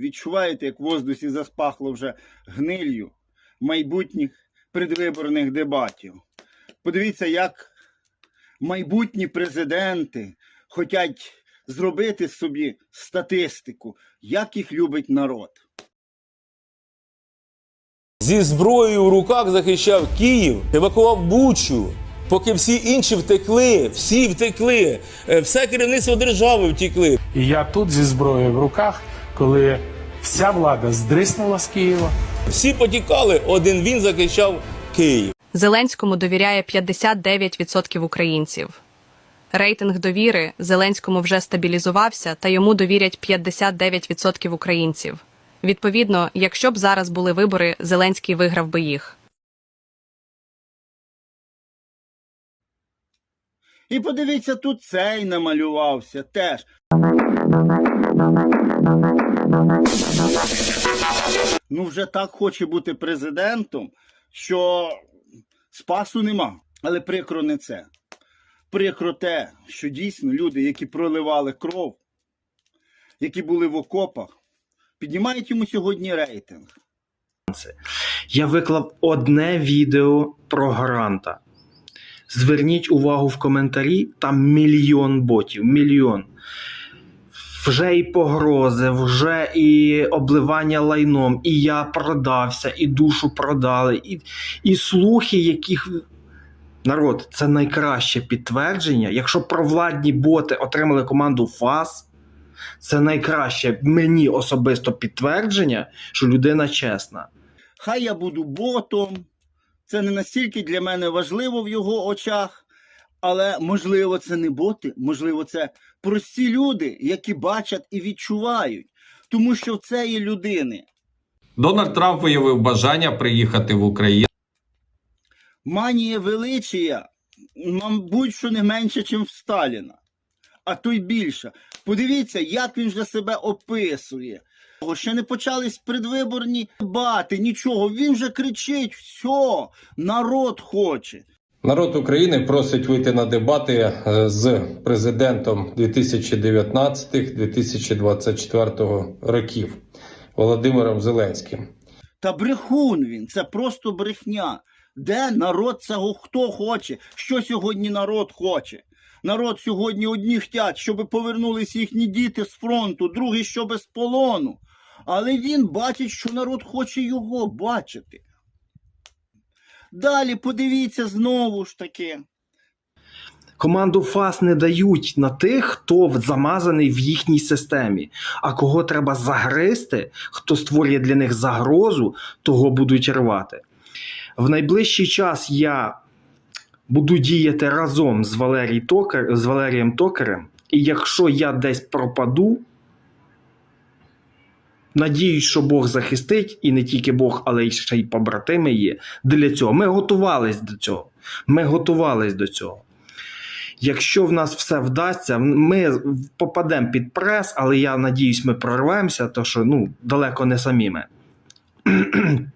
Відчуваєте, як в воздусі заспахло вже гнилью майбутніх предвиборних дебатів. Подивіться, як майбутні президенти хочуть зробити собі статистику, як їх любить народ. Зі зброєю в руках захищав Київ, евакував Бучу. Поки всі інші втекли, всі втекли, е, все керівництво держави втекли. І я тут зі зброєю в руках, коли вся влада здриснула з Києва. Всі потікали, один він захищав Київ. Зеленському довіряє 59% українців. Рейтинг довіри Зеленському вже стабілізувався, та йому довірять 59% українців. Відповідно, якщо б зараз були вибори, Зеленський виграв би їх. І подивіться, тут цей намалювався теж. Ну, вже так хоче бути президентом, що спасу нема. Але прикро не це. Прикро те, що дійсно люди, які проливали кров, які були в окопах, піднімають йому сьогодні рейтинг. Я виклав одне відео про гаранта. Зверніть увагу в коментарі, там мільйон ботів, мільйон. Вже і погрози, вже і обливання лайном, і я продався, і душу продали, і, і слухи, яких. Народ, це найкраще підтвердження. Якщо провладні боти отримали команду ФАС, це найкраще мені особисто підтвердження, що людина чесна. Хай я буду ботом. Це не настільки для мене важливо в його очах, але можливо, це не боти, можливо, це прості люди, які бачать і відчувають. Тому що в цієї людини Дональд Трамп виявив бажання приїхати в Україну. манія величія, мабуть, що не менше, ніж в Сталіна, а то й більше. Подивіться, як він вже себе описує. Ще не почались предвиборні дебати, нічого. Він вже кричить: все, народ хоче. Народ України просить вийти на дебати е, з президентом 2019-2024 років Володимиром Зеленським. Та брехун він, це просто брехня. Де народ цього хто хоче? Що сьогодні народ хоче? Народ сьогодні одні хотять, щоб повернулись їхні діти з фронту, другі щоб з полону. Але він бачить, що народ хоче його бачити. Далі подивіться знову ж таки. Команду ФАС не дають на тих, хто замазаний в їхній системі. А кого треба загризти, хто створює для них загрозу, того будуть рвати. В найближчий час я буду діяти разом з, Токар, з Валерієм Токарем. І якщо я десь пропаду, надіюсь, що Бог захистить, і не тільки Бог, але й ще й побратими є. Для цього ми готувались до цього. Ми готувались до цього. Якщо в нас все вдасться, ми попадемо під прес, але я надіюсь, ми прорвемося, то що ну, далеко не самі ми.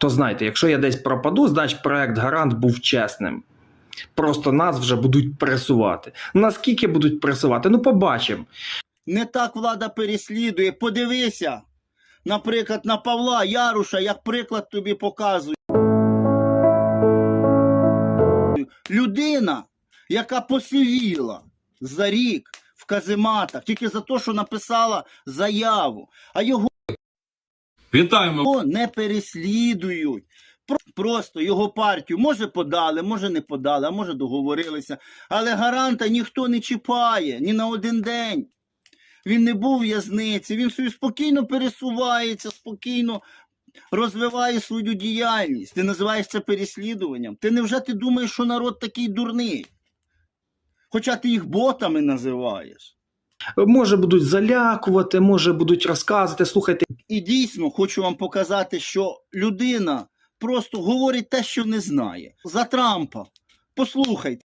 То знаєте, якщо я десь пропаду, значить проект Гарант був чесним. Просто нас вже будуть пресувати. Наскільки будуть пресувати? Ну, побачимо. Не так влада переслідує. Подивися, наприклад, на Павла Яруша, як приклад тобі показую. Людина, яка посивіла за рік в казематах, тільки за те, що написала заяву, а його Вітаємо! не переслідують. Просто його партію може подали, може не подали, а може договорилися. Але гаранта ніхто не чіпає ні на один день. Він не був в'язниці, він собі спокійно пересувається, спокійно розвиває свою діяльність. Ти називаєш це переслідуванням. Ти невже ти думаєш, що народ такий дурний? Хоча ти їх ботами називаєш. Може будуть залякувати, може будуть розказувати. Слухайте, І дійсно хочу вам показати, що людина просто говорить те, що не знає. За Трампа. Послухайте.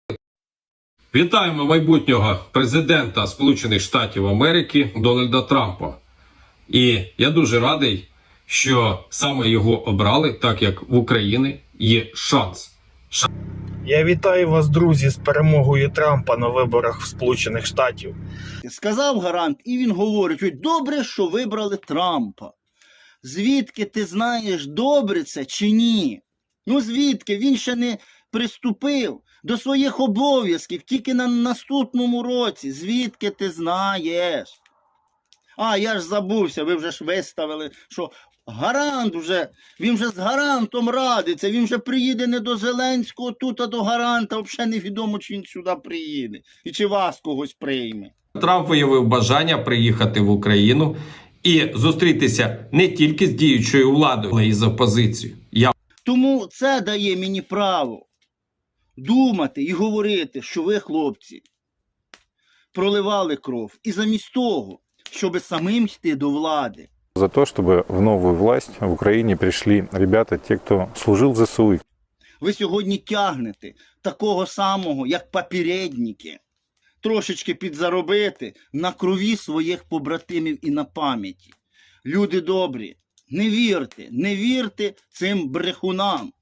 Вітаємо майбутнього президента Сполучених Штатів Америки Дональда Трампа. І я дуже радий, що саме його обрали, так як в Україні є шанс. Я вітаю вас, друзі, з перемогою Трампа на виборах в Сполучених Штатів. Сказав гарант, і він говорить: «Ой, добре, що вибрали Трампа. Звідки ти знаєш, добре це чи ні? Ну звідки? Він ще не приступив до своїх обов'язків тільки на наступному році. Звідки ти знаєш? А, я ж забувся, ви вже ж виставили, що гарант вже, він вже з гарантом радиться, він вже приїде не до Зеленського тут, а до гаранта. Взагалі невідомо, чи він сюди приїде і чи вас когось прийме. Трамп виявив бажання приїхати в Україну і зустрітися не тільки з діючою владою, але й з опозицією. Я Тому це дає мені право думати і говорити, що ви, хлопці, проливали кров. І замість того, щоб самим йти до влади, За то, чтобы в новую власть в Украине пришли ребята, те, кто служил в ЗСУ. ви сьогодні тягнете такого самого, як попередники, трошечки підзаробити на крові своїх побратимів і на пам'яті. Люди добрі, не вірте, не вірте цим брехунам.